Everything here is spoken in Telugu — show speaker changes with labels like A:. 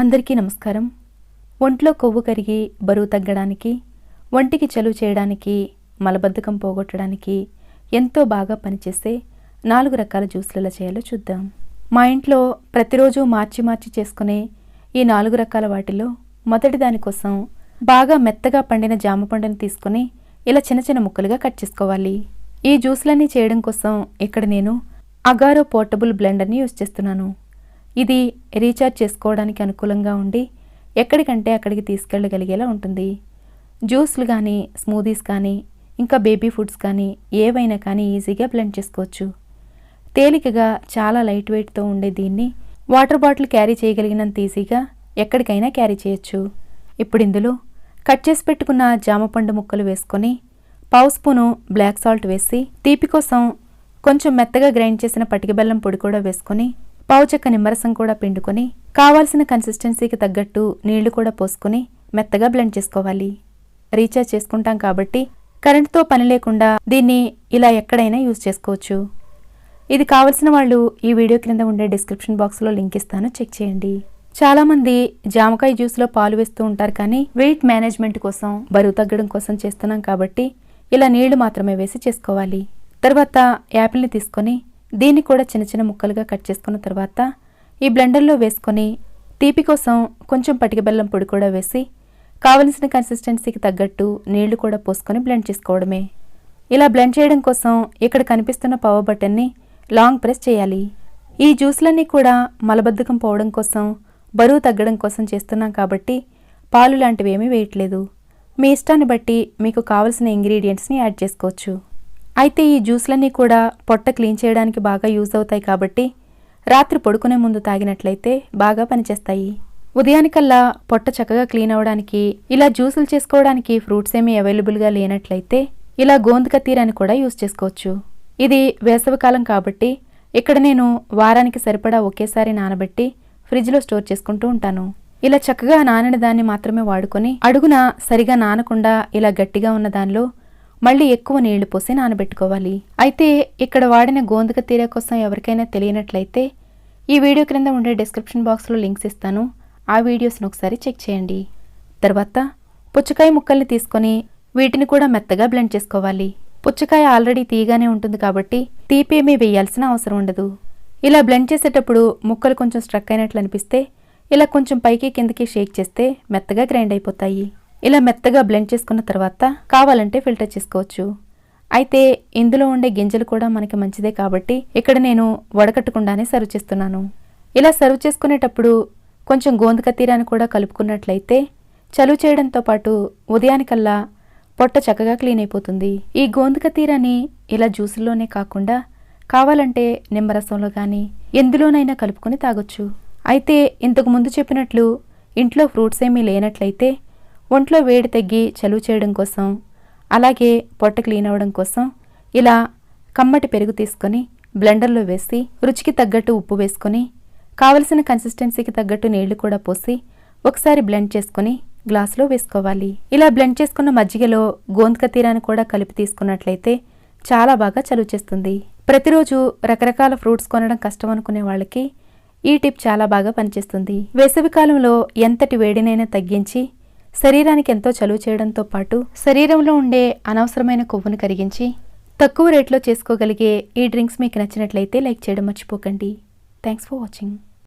A: అందరికీ నమస్కారం. ఒంట్లో కొవ్వు కరిగి బరువు తగ్గడానికి ఒంటికి చలువ చేయడానికి మలబద్ధకం పోగొట్టడానికి ఎంతో బాగా పనిచేసే నాలుగు రకాల జ్యూస్లు ఎలా చేయాలో చూద్దాం. మా ఇంట్లో ప్రతిరోజు మార్చి మార్చి చేసుకునే ఈ నాలుగు రకాల వాటిలో మొదటి దానికోసం బాగా మెత్తగా పండిన జామ పండును తీసుకొని ఇలా చిన్న చిన్న ముక్కలుగా కట్ చేసుకోవాలి. ఈ జ్యూస్లన్నీ చేయడం కోసం ఇక్కడ నేను అగారో పోర్టబుల్ బ్లెండర్ని యూజ్ చేస్తున్నాను. ఇది రీఛార్జ్ చేసుకోవడానికి అనుకూలంగా ఉండి ఎక్కడికంటే అక్కడికి తీసుకెళ్ళగలిగేలా ఉంటుంది. జ్యూస్లు కానీ స్మూదీస్ కానీ ఇంకా బేబీ ఫుడ్స్ కానీ ఏవైనా కానీ ఈజీగా బ్లెండ్ చేసుకోవచ్చు. తేలికగా చాలా లైట్ వెయిట్తో ఉండే దీన్ని వాటర్ బాటిల్ క్యారీ చేయగలిగినంత ఈజీగా ఎక్కడికైనా క్యారీ చేయొచ్చు. ఇప్పుడు ఇందులో కట్ చేసి పెట్టుకున్న జామపండు ముక్కలు వేసుకొని పావు స్పూను బ్లాక్ సాల్ట్ వేసి తీపి కోసం కొంచెం మెత్తగా గ్రైండ్ చేసిన పటిక బెల్లం పొడి కూడా వేసుకొని పావు చెక్క నిమ్మరసం కూడా పిండుకొని కావాల్సిన కన్సిస్టెన్సీకి తగ్గట్టు నీళ్ళు కూడా పోసుకొని మెత్తగా బ్లెండ్ చేసుకోవాలి. రీఛార్జ్ చేసుకుంటాం కాబట్టి కరెంటుతో పని లేకుండా దీన్ని ఇలా ఎక్కడైనా యూజ్ చేసుకోవచ్చు. ఇది కావలసిన వాళ్ళు ఈ వీడియో క్రింద ఉండే డిస్క్రిప్షన్ బాక్స్లో లింక్ ఇస్తాను చెక్ చేయండి. చాలామంది జామకాయ జ్యూస్లో పాలు వేస్తూ ఉంటారు కానీ వెయిట్ మేనేజ్మెంట్ కోసం బరువు తగ్గడం కోసం చేస్తున్నాం కాబట్టి ఇలా నీళ్ళు మాత్రమే వేసి చేసుకోవాలి. తర్వాత యాపిల్ని తీసుకొని దీన్ని కూడా చిన్న చిన్న ముక్కలుగా కట్ చేసుకున్న తర్వాత ఈ బ్లెండర్లో వేసుకొని తీపి కోసం కొంచెం పటిక బెల్లం పొడి కూడా వేసి కావలసిన కన్సిస్టెన్సీకి తగ్గట్టు నీళ్ళు కూడా పోసుకొని బ్లెండ్ చేసుకోవడమే. ఇలా బ్లెండ్ చేయడం కోసం ఇక్కడ కనిపిస్తున్న పవర్ బటన్ని లాంగ్ ప్రెస్ చేయాలి. ఈ జ్యూస్లన్నీ కూడా మలబద్ధకం పోవడం కోసం బరువు తగ్గడం కోసం చేస్తున్నాం కాబట్టి పాలు లాంటివి ఏమీ వేయట్లేదు. మీ ఇష్టాన్ని బట్టి మీకు కావలసిన ఇంగ్రీడియంట్స్ని యాడ్ చేసుకోవచ్చు. అయితే ఈ జ్యూస్లన్నీ కూడా పొట్ట క్లీన్ చేయడానికి బాగా యూజ్ అవుతాయి కాబట్టి రాత్రి పడుకునే ముందు తాగినట్లయితే బాగా పనిచేస్తాయి. ఉదయానికల్లా పొట్ట చక్కగా క్లీన్ అవ్వడానికి ఇలా జ్యూసులు చేసుకోవడానికి ఫ్రూట్స్ ఏమీ అవైలబుల్గా లేనట్లయితే ఇలా గోందు కత్తీరాని కూడా యూజ్ చేసుకోవచ్చు. ఇది వేసవికాలం కాబట్టి ఇక్కడ నేను వారానికి సరిపడా ఒకేసారి నానబెట్టి ఫ్రిడ్జ్లో స్టోర్ చేసుకుంటూ ఉంటాను. ఇలా చక్కగా నానిన దాన్ని మాత్రమే వాడుకొని అడుగున సరిగా నానకుండా ఇలా గట్టిగా ఉన్న దానిలో మళ్ళీ ఎక్కువ నీళ్ళు పోసి నానబెట్టుకోవాలి. అయితే ఇక్కడ వాడిన గోందుక తీర కోసం ఎవరికైనా తెలియనట్లయితే ఈ వీడియో క్రింద ఉండే డిస్క్రిప్షన్ బాక్స్లో లింక్స్ ఇస్తాను. ఆ వీడియోస్ని ఒకసారి చెక్ చేయండి. తర్వాత పుచ్చకాయ ముక్కల్ని తీసుకొని వీటిని కూడా మెత్తగా బ్లెండ్ చేసుకోవాలి. పుచ్చకాయ ఆల్రెడీ తీగానే ఉంటుంది కాబట్టి తీపేమీ వేయాల్సిన అవసరం ఉండదు. ఇలా బ్లెండ్ చేసేటప్పుడు ముక్కలు కొంచెం స్ట్రక్ అయినట్లు అనిపిస్తే ఇలా కొంచెం పైకి కిందకి షేక్ చేస్తే మెత్తగా గ్రైండ్ అయిపోతాయి. ఇలా మెత్తగా బ్లెండ్ చేసుకున్న తర్వాత కావాలంటే ఫిల్టర్ చేసుకోవచ్చు. అయితే ఇందులో ఉండే గింజలు కూడా మనకి మంచిదే కాబట్టి ఇక్కడ నేను వడకట్టకుండానే సర్వ్ చేస్తున్నాను. ఇలా సర్వ్ చేసుకునేటప్పుడు కొంచెం గోంద తీరాన్ని కూడా కలుపుకున్నట్లయితే చలువ చేయడంతో పాటు ఉదయానికల్లా పొట్ట చక్కగా క్లీన్ అయిపోతుంది. ఈ గోందుక తీరాన్ని ఇలా జ్యూసుల్లోనే కాకుండా కావాలంటే నిమ్మరసంలో కానీ ఎందులోనైనా కలుపుకొని తాగొచ్చు. అయితే ఇంతకు ముందు చెప్పినట్లు ఇంట్లో ఫ్రూట్స్ ఏమీ లేనట్లయితే ఒంట్లో వేడి తగ్గి చలువ చేయడం కోసం అలాగే పొట్ట క్లీన్ అవ్వడం కోసం ఇలా కమ్మటి పెరుగు తీసుకొని బ్లెండర్లో వేసి రుచికి తగ్గట్టు ఉప్పు వేసుకొని కావలసిన కన్సిస్టెన్సీకి తగ్గట్టు నీళ్ళు కూడా పోసి ఒకసారి బ్లెండ్ చేసుకొని గ్లాసులో వేసుకోవాలి. ఇలా బ్లెండ్ చేసుకున్న మజ్జిగలో గోంతక తీరాన్ని కూడా కలిపి తీసుకున్నట్లయితే చాలా బాగా చలువ చేస్తుంది. ప్రతిరోజు రకరకాల ఫ్రూట్స్ కొనడం కష్టం అనుకునే వాళ్ళకి ఈ టిప్ చాలా బాగా పనిచేస్తుంది. వేసవి కాలంలో ఎంతటి వేడినైనా తగ్గించి శరీరానికి ఎంతో చలువ చేయడంతో పాటు శరీరంలో ఉండే అనవసరమైన కొవ్వును కరిగించి తక్కువ రేట్లో చేసుకోగలిగే ఈ డ్రింక్స్ మీకు నచ్చినట్లయితే లైక్ చేయడం మర్చిపోకండి. Thanks for watching